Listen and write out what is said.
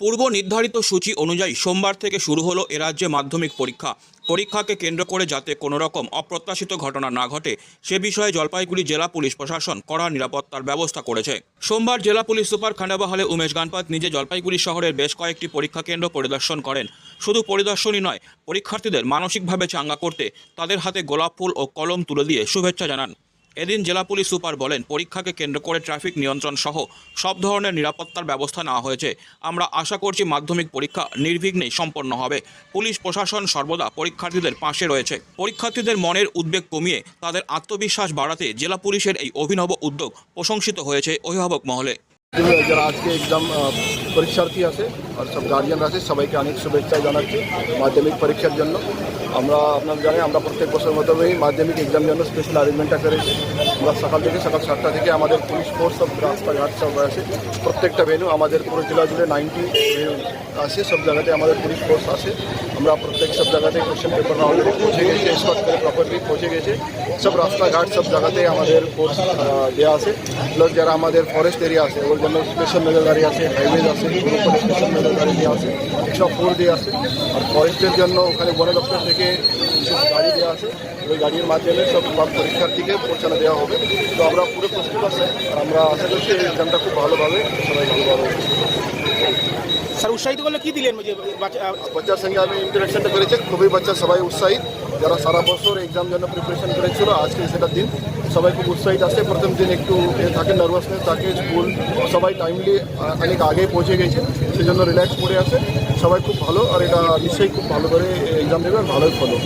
পূর্ব নির্ধারিত সূচি অনুযায়ী সোমবার থেকে শুরু হলো এ রাজ্যে মাধ্যমিক পরীক্ষা। পরীক্ষাকে কেন্দ্র করে যাতে কোনো রকম অপ্রত্যাশিত ঘটনা না ঘটে, সে বিষয়ে জলপাইগুড়ি জেলা পুলিশ প্রশাসন কড়া নিরাপত্তার ব্যবস্থা করেছে। সোমবার জেলা পুলিশ সুপার খান্ডাবাহালে উমেশ গানপাত নিজে জলপাইগুড়ি শহরের বেশ কয়েকটি পরীক্ষা কেন্দ্র পরিদর্শন করেন। শুধু পরিদর্শনই নয়, পরীক্ষার্থীদের মানসিকভাবে চাঙ্গা করতে তাদের হাতে গোলাপ ফুল ও কলম তুলে দিয়ে শুভেচ্ছা জানান। এদিন জেলা পুলিশ সুপার বলেন, পরীক্ষাকে কেন্দ্র করে ট্রাফিক নিয়ন্ত্রণ সহ সব ধরনের নিরাপত্তার ব্যবস্থা নেওয়া হয়েছে। আমরা আশা করছি মাধ্যমিক পরীক্ষা নির্বিঘ্নে সম্পন্ন হবে। পুলিশ প্রশাসন সর্বদা পরীক্ষার্থীদের পাশে রয়েছে। পরীক্ষার্থীদের মনের উদ্বেগ কমিয়ে তাদের আত্মবিশ্বাস বাড়াতে জেলা পুলিশের এই অভিনব উদ্যোগ প্রশংসিত হয়েছে অভিভাবক মহলে। আজকে পরীক্ষার্থী আছে আর সব গার্জিয়ান আছে, সবাইকে অনেক শুভেচ্ছা জানাচ্ছি মাধ্যমিক পরীক্ষার জন্য। আমরা আপনার জানেন, আমরা প্রত্যেক বছর মতোই মাধ্যমিক এক্সাম জন্য স্পেশাল অ্যারেঞ্জমেন্টটা করেছি আমরা সকাল থেকে, সকাল সাতটা থেকে আমাদের পুলিশ ফোর্স সব রাস্তাঘাট সব আছে। প্রত্যেকটা ভেনু আমাদের পুরো জেলা জুড়ে নাইনটি আছে, সব জায়গাতে আমাদের পুলিশ ফোর্স আছে। আমরা প্রত্যেক সব জায়গাতে কোশ্চেন পেপার অলরেডি পৌঁছে গেছে স্কট করে প্রপারলি পৌঁছে গেছে। সব রাস্তাঘাট, সব জায়গাতে আমাদের ফোর্স দেওয়া আছে। প্লাস যারা আমাদের ফরেস্ট এরিয়া আছে, ওর জন্য স্পেশাল নজরদারি আছে হাইওয়েজ আছে ওর উপরে নজরদারি দেওয়া আছে একশো ফোর দেওয়া আছে আর ফরেস্টের জন্য ওখানে বন দপ্তর থেকে বিশেষ গাড়ি দেওয়া আছে। ওই গাড়ির মাধ্যমে সব পরীক্ষার্থীকে পৌঁছানো দেওয়া হবে। তো আমরা পুরো প্রস্তুত আছি আর আমরা আশা করছি এই এক্সামটা খুব ভালোভাবে সবাই ভালোভাবে স্যার উৎসাহিত করলে কি দিলেন? বাচ্চা বাচ্চার সঙ্গে আমি ইন্টারাকশনটা করেছি খুবই বাচ্চা সবাই উৎসাহিত। যারা সারা বছর এক্সাম জন্য প্রিপারেশন করেছিল, আজকে সেটার দিন। সবাই খুব উৎসাহিত আছে। প্রথম দিন একটু থাকে নার্ভাসনেস থাকে স্কুল সবাই টাইমলি অনেক আগে পৌঁছে গেছে সেই জন্য রিল্যাক্স করে আছে। সবাই খুব ভালো, আর এটা নিশ্চয়ই খুব ভালো করে এক্সাম দেবে, আর ভালোই ফলো